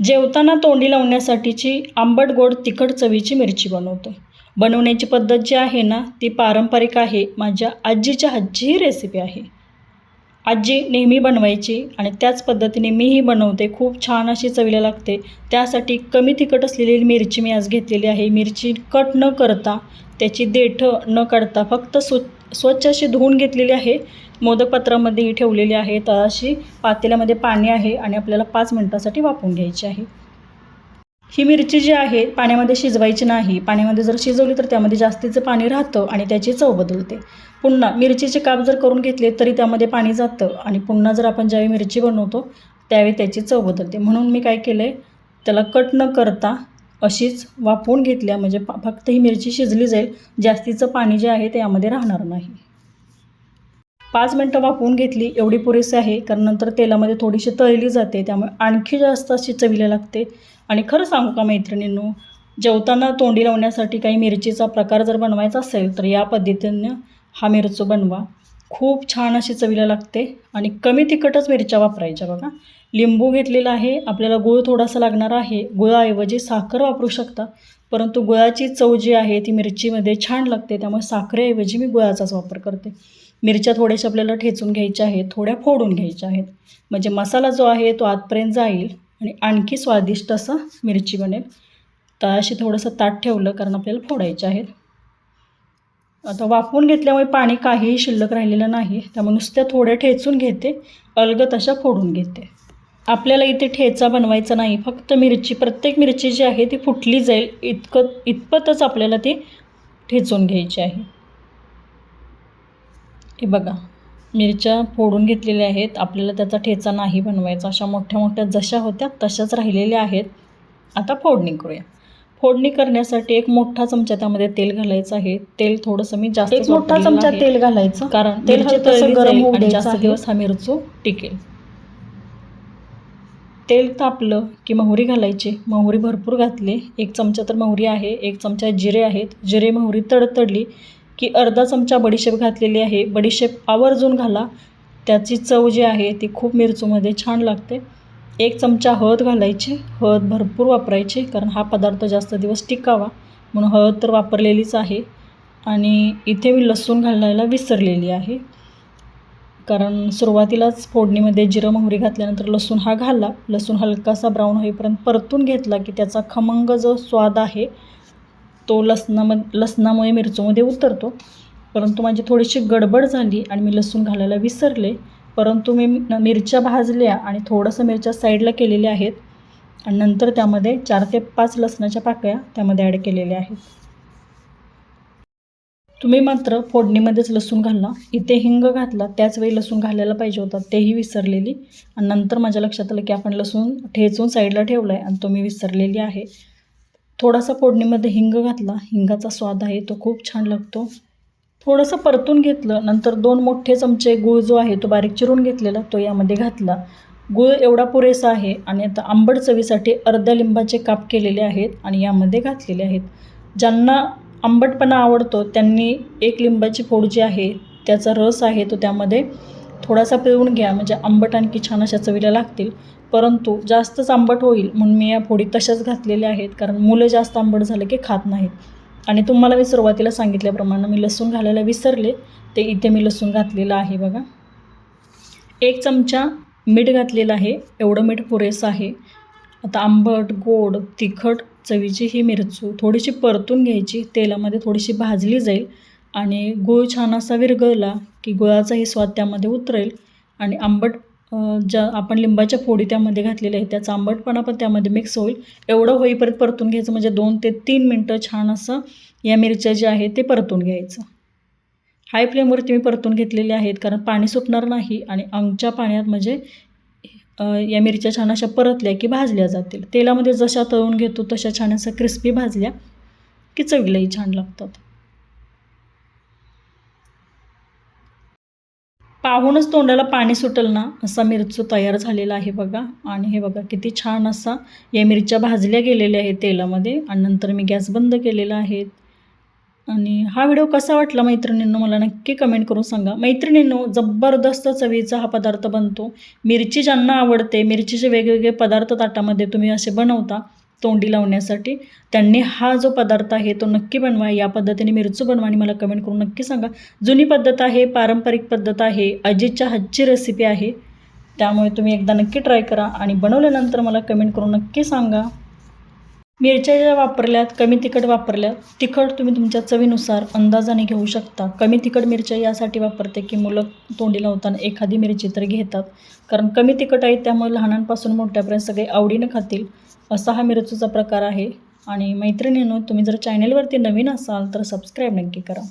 जेवताना तोंडी लावण्यासाठीची आंबट गोड तिखट चवीची मिरची बनवतो. बनवण्याची पद्धत जी आहे ना ती पारंपरिक आहे. माझ्या आजीच्या हातची ही रेसिपी आहे. आजी नेहमी बनवायची आणि त्याच पद्धतीने मीही बनवते. खूप छान अशी चवीला लागते. त्यासाठी कमी तिखट असलेली मिरची मी आज घेतलेली आहे. मिरची कट न करता त्याची देठं न काढता फक्त स्व स्वच्छ अशी धुवून घेतलेली आहे. मोदकपात्रामध्ये ठेवलेली आहे तळाशी पातेल्यामध्ये पाणी आहे आणि आपल्याला पाच मिनटासाठी वापरून घ्यायची आहे. ही मिरची जी आहे पाण्यामध्ये शिजवायची नाही. पाण्यामध्ये जर शिजवली तर त्यामध्ये जास्तीचं पाणी राहतं आणि त्याची चव बदलते. पुन्हा मिरचीचे काप जर करून घेतले तरी त्यामध्ये पाणी जातं आणि पुन्हा जर आपण ज्यावेळी मिरची बनवतो त्यावेळी त्याची चव बदलते. म्हणून मी काय केलं आहे त्याला कट न करता अशीच वापरून घेतल्या. म्हणजे फक्त ही मिरची शिजली जाईल जास्तीचं पाणी जे आहे ते यामध्ये राहणार नाही. पाच मिनटं वापरून घेतली एवढी पुरेशी आहे. कारण नंतर तेलामध्ये थोडीशी तळली जाते त्यामुळे आणखी जास्त अशी चवीला लागते. आणि खरं सांगू का मैत्रिणींनो जेवताना तोंडी लावण्यासाठी काही मिरचीचा प्रकार जर बनवायचा असेल तर या पद्धतीनं हा मिरचो बनवा. खूप छान अशी चवीला लागते आणि कमी तिखटच मिरच्या वापरायच्या बघा. लिंबू घेतलेला आहे आपल्याला गुळ थोडासा लागणार आहे. गुळाऐवजी साखर वापरू शकता परंतु गुळाची चव जी आहे ती मिरचीमध्ये छान लागते. त्यामुळे साखरेऐवजी मी गुळाचाच वापर करते. मिरच्या थोड्याशा आपल्याला ठेचून घ्यायच्या आहेत थोड्या फोडून घ्यायच्या आहेत. म्हणजे मसाला जो आहे तो आतपर्यंत जाईल आणि आणखी स्वादिष्ट असं मिरची बनेल. तळाशी थोडंसं ताट ठेवलं कारण आपल्याला फोडायचे आहेत. आता वाफवून घेतल्यामुळे पाणी काहीही शिल्लक राहिलेलं नाही त्यामुळे नुसत्या थोड्या ठेचून घेते अलगत अशा फोडून घेते. आपल्याला इथे ठेचा बनवायचा नाही फक्त मिरची प्रत्येक मिरची जी आहे ती फुटली जाईल इतकं इतपतच आपल्याला ती ठेचून घ्यायची आहे. हे बघा मिरच्या फोडून घेतलेल्या आहेत. आपल्याला त्याचा ठेचा नाही बनवायचा. अशा मोठ्या मोठ्या जशा होत्या तशाच राहिलेल्या आहेत. आता फोडणी करूया. फोडणी करण्यासाठी एक मोठा चमचा त्यामध्ये तेल घालायचं आहे. तेल थोडंसं मी जास्त एक मोठा चमचा तेल घालायचं. कारण तेल गरम आणि जास्त. दिवस हा मिरचू टिकेल. तेल तापलं की मोहरी घालायची. मोहरी भरपूर घातली. एक चमचा तर मोहरी आहे एक चमचा जिरे आहेत. जिरे मोहरी तडतडली. की अर्धा चमचा बडीशेप घातलेली आहे. बडीशेप आवर्जून घाला. त्याची चव जी आहे ती खूप मिरचूमध्ये छान लागते. एक चमचा हळद घालायची. हळद भरपूर वापरायची कारण हा पदार्थ जास्त दिवस टिकावा म्हणून हळद तर वापरलेलीच आहे. आणि इथे मी लसूण घालायला विसरलेली आहे. कारण सुरुवातीलाच फोडणीमध्ये जिरं मोहरी घातल्यानंतर लसूण हा घाला. लसूण हलकासा ब्राऊन होईपर्यंत परतून घेतला की त्याचा खमंग जो स्वाद आहे तो लसणाम लसणामुळे मिरचूमध्ये उतरतो. परंतु माझी थोडीशी गडबड झाली आणि मी लसूण घालायला विसरले. परंतु मी मिरच्या भाजल्या आणि थोडंसं मिरच्या साईडला केलेल्या आहेत आणि नंतर त्यामध्ये चार ते पाच लसणाच्या पाकळ्या त्यामध्ये ॲड केलेल्या आहेत. तुम्ही मात्र फोडणीमध्येच लसूण घालला इथे हिंग घातला त्याचवेळी लसूण घालायला पाहिजे होता तेही विसरलेली. आणि नंतर माझ्या लक्षात आलं की आपण लसूण ठेचून साईडला ठेवला आहे आणि तो मी विसरलेली आहे. थोडासा फोडणीमध्ये हिंग घातला. हिंगाचा स्वाद आहे तो खूप छान लागतो. थोडंसं परतून घेतलं नंतर दोन मोठे चमचे गूळ जो आहे तो बारीक चिरून घेतलेला तो यामध्ये घातला. गूळ एवढा पुरेसा आहे आणि आता आंबट चवीसाठी अर्ध्या लिंबाचे काप केलेले आहेत आणि यामध्ये घातलेले आहेत. ज्यांना आंबटपणा आवडतो त्यांनी एक लिंबाची फोड जी आहे त्याचा रस आहे तो त्यामध्ये थोडासा पिळून घ्या म्हणजे आंबट आणखी छान अशा चवीला लागतील. परंतु जास्तच आंबट होईल म्हणून मी या फोडी तशाच घातलेल्या आहेत कारण मुलं जास्त आंबट झालं की खात नाहीत. आणि तुम्हाला मी सुरुवातीला सांगितल्याप्रमाणे मी लसूण घालायला विसरले ते इथे मी लसूण घातलेलं आहे बघा. एक चमचा मीठ घातलेलं आहे एवढं मीठ पुरेसं आहे. आता आंबट गोड तिखट चवीची ही मिरचू थोडीशी परतून घ्यायची तेलामध्ये थोडीशी भाजली जाईल. आणि गूळ छान असा विरघळला की गुळाचाही स्वाद त्यामध्ये उतरेल. आणि आंबट ज्या आपण लिंबाच्या फोडी त्यामध्ये घातलेल्या आहेत त्याचा आंबटपणा पण त्यामध्ये मिक्स होईल. एवढं होईपर्यंत परतून घ्यायचं म्हणजे दोन ते तीन मिनटं छान असं या मिरच्या ज्या आहेत ते परतून घ्यायचं. हाय फ्लेमवरती मी परतून घेतलेले आहेत कारण पाणी सुटणार नाही आणि अंगच्या पाण्यात म्हणजे या मिरच्या छान अशा परतल्या की भाजल्या जातील. तेलामध्ये जशा तळून घेतो तशा छान अशा क्रिस्पी भाजल्या की चवीलाही छान लागतात. पाहूनच तोंडाला पाणी सुटल ना असा मिरचू तयार झालेला आहे बघा. आणि हे बघा किती छान असा या मिरच्या भाजल्या गेलेल्या आहेत तेलामध्ये. आणि नंतर मी गॅस बंद केलेला आहे. आणि हा व्हिडिओ कसा वाटला मैत्रिणींनो मला नक्की कमेंट करून सांगा. मैत्रिणींनो जबरदस्त चवीचा हा पदार्थ बनतो. मिरची ज्यांना आवडते मिरचीचे वेगवेगळे पदार्थ ताटामध्ये तुम्ही असे बनवता. तोंडी लावण्यासाठी. त्यांनी हा जो पदार्थ आहे तो नक्की बनवा या पद्धतीने मिरचू बनवा आणि मला कमेंट करून नक्की सांगा. जुनी पद्धत आहे पारंपरिक पद्धत आहे अजितच्या हातची रेसिपी आहे. त्यामुळे तुम्ही एकदा नक्की ट्राय करा आणि बनवल्यानंतर मला कमेंट करून नक्की सांगा. मिरच्या ज्या वापरल्यात कमी तिखट वापरल्यात तिखट तुम्ही तुमच्या चवीनुसार अंदाजाने घेऊ शकता. कमी तिखट मिरच्या यासाठी वापरते की मुलं तोंडी लावताना एखादी मिरची तर घेतात. कारण कमी तिखट आहे त्यामुळे लहानांपासून मोठ्यापर्यंत सगळे आवडीनं खातील असा हा मिरचूचा प्रकार आहे. आणि मैत्रिणींनो तुम्ही जर चॅनेलवरती नवीन असाल तर सबस्क्राईब नक्की करा.